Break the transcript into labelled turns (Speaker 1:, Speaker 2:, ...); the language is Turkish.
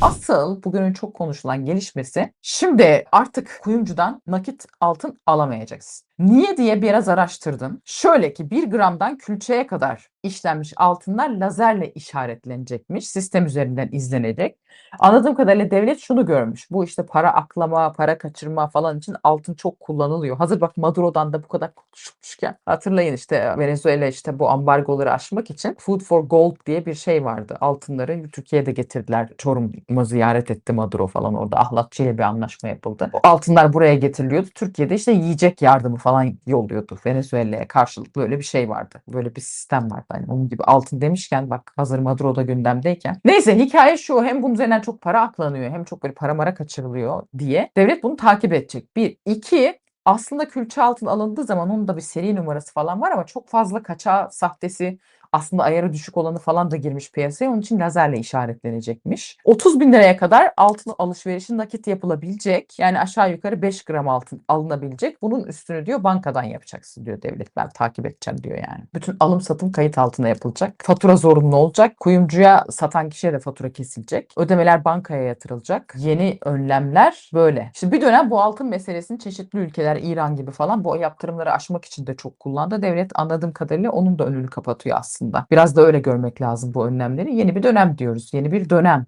Speaker 1: Asıl bugünün çok konuşulan gelişmesi şimdi artık kuyumcudan nakit altın alamayacaksın. Niye diye biraz araştırdım. Şöyle ki 1 gramdan külçeye kadar işlenmiş altınlar lazerle işaretlenecekmiş. Sistem üzerinden izlenecek. Anladığım kadarıyla devlet şunu görmüş. Bu işte para aklama, para kaçırma falan için altın çok kullanılıyor. Hazır bak Maduro'dan da bu kadar konuşulmuşken hatırlayın işte Venezuela işte bu ambargoları aşmak için Food for Gold diye bir şey vardı. Altınları Türkiye'de getirdiler. Çorum'u ziyaret etti Maduro falan orada. Ahlatçı ile bir anlaşma yapıldı. O altınlar buraya getiriliyordu. Türkiye'de işte yiyecek yardımı falan yolluyordu. Venezuela'ya karşılık böyle bir şey vardı. Böyle bir sistem vardı. Hani onun gibi altın demişken bak hazır Maduro'da gündemdeyken. Neyse hikaye şu hem bunun üzerinden çok para aklanıyor hem çok böyle para mara kaçırılıyor diye. Devlet bunu takip edecek. Bir. iki aslında külçe altın alındığı zaman onun da bir seri numarası falan var ama çok fazla kaçağı, sahtesi, aslında ayarı düşük olanı falan da girmiş piyasaya. Onun için lazerle işaretlenecekmiş. 30 bin liraya kadar altın alışverişi nakit yapılabilecek. Yani aşağı yukarı 5 gram altın alınabilecek. Bunun üstünü diyor bankadan yapacaksın diyor devlet. Ben takip edeceğim diyor yani. Bütün alım satım kayıt altına yapılacak. Fatura zorunlu olacak. Kuyumcuya satan kişiye de fatura kesilecek. Ödemeler bankaya yatırılacak. Yeni önlemler böyle. Şimdi bir dönem bu altın meselesini çeşitli ülkeler İran gibi falan bu yaptırımları aşmak için de çok kullandı. Devlet anladığım kadarıyla onun da önünü kapatıyor aslında. Biraz da öyle görmek lazım bu önlemleri. Yeni bir dönem diyoruz. Yeni bir dönem.